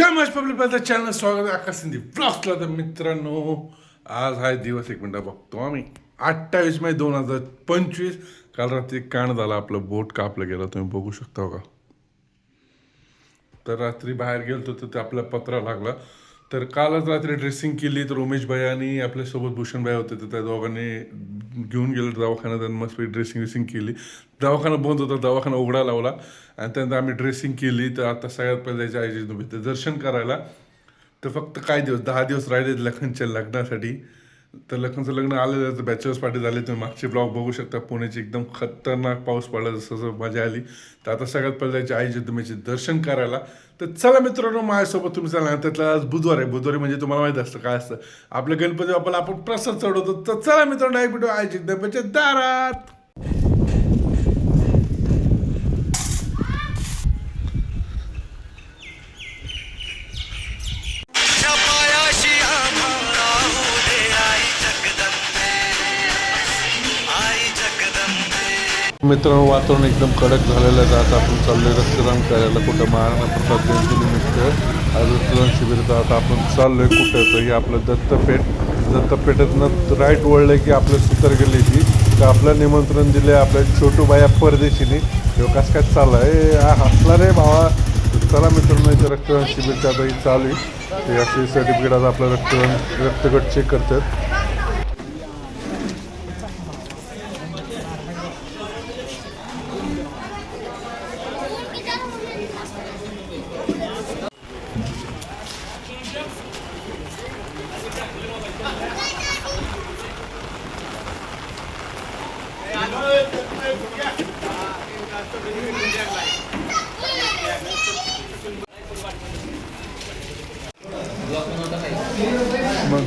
Public माझं channel स्वागत आहे आकाश सिंधी ब्लॉगला तर मित्रांनो आज हा दिवस एक मिनटं बघतो आम्ही अठ्ठावीस मे दोन हजार पंचवीस काल रात्री काण झाला आपलं बोट कापलं गेलं तुम्ही बघू शकता का तर रात्री बाहेर गेलो तर ते आपला पत्रा लागला तर कालच रात्री ड्रेसिंग केली तर उमेश भाई आणि आपल्यासोबत भूषण भाई होते तर त्या दोघांनी घेऊन गेलो दवाखान्यात आणि मस्त ड्रेसिंग वेसिंग केली. दवाखाना बंद होता दवाखाना उघडा लावला. आणि त्यानंतर आम्ही ड्रेसिंग केली. तर आता सगळ्यात पहिले जायचे आईची तर दर्शन करायला. तर फक्त काय दिवस दहा दिवस राहिले लखनच्या लग्नासाठी. तर लखनचं लग्न आलेलं तर बॅचलर्स पार्टी झाली. तुम्ही मागचे ब्लॉग बघू शकता. पुण्याची एकदम खतरनाक पाऊस पडला. जसं जसं मजा आली. तर आता सगळ्यात पहिले जायचे आई जिद्दमेचे दर्शन करायला. तर चला मित्रांनो माझ्यासोबत तुम्ही चला. त्यातला आज बुधवार आहे. बुधवारी म्हणजे तुम्हाला माहीत असतं काय असतं. आपल्या गणपती बाप्पाला आपण प्रसाद चढवतो. तर चला मित्रांनो एक भेटू आई जिद्दमेच्या दारात. मित्र वातावरण एकदम कडक झालेलं जात आपण चाललोय रक्तदान करायला कुठं महाराणा प्रसाद जयंतीनिमित्त आज रक्तदान शिबिर तर आता आपण चाललोय. कुठं तर हे आपलं दत्तपेठ. दत्तपेठातनं राईट वळलं की आपलं सुतर गेल्याची तर आपलं निमंत्रण दिले आपल्या छोटू बाया परदेशीने तेव्हा कसं काय चाललं आहे हसला रे भावा. चला मित्रांनो इथं रक्तदान शिबिरचं आता ही चालू आहे. ते असे सर्टिफिकेट आता आपलं रक्तदान रक्तगट चेक करतात. Vâng.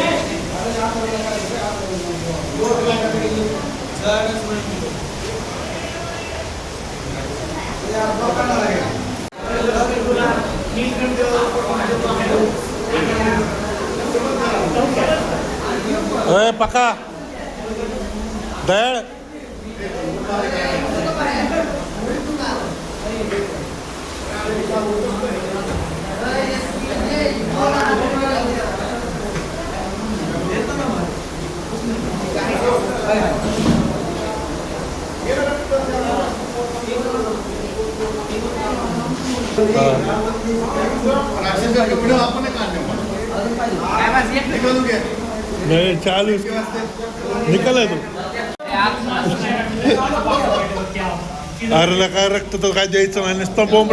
मग अय पका दयाळ नाही चालू निकाल तू अरे काय रक्त तर काय द्यायचं नाही नुसतं बॉम्ब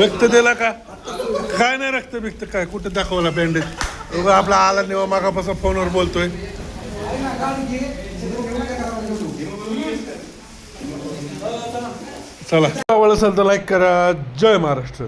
रक्त दिला का? काय नाही रक्त बिकत काय? कुठे दाखवला बँडेज आपला आला निवा मागापासून फोनवर बोलतोय. चला. आवड असेल तर लाईक करा. जय महाराष्ट्र.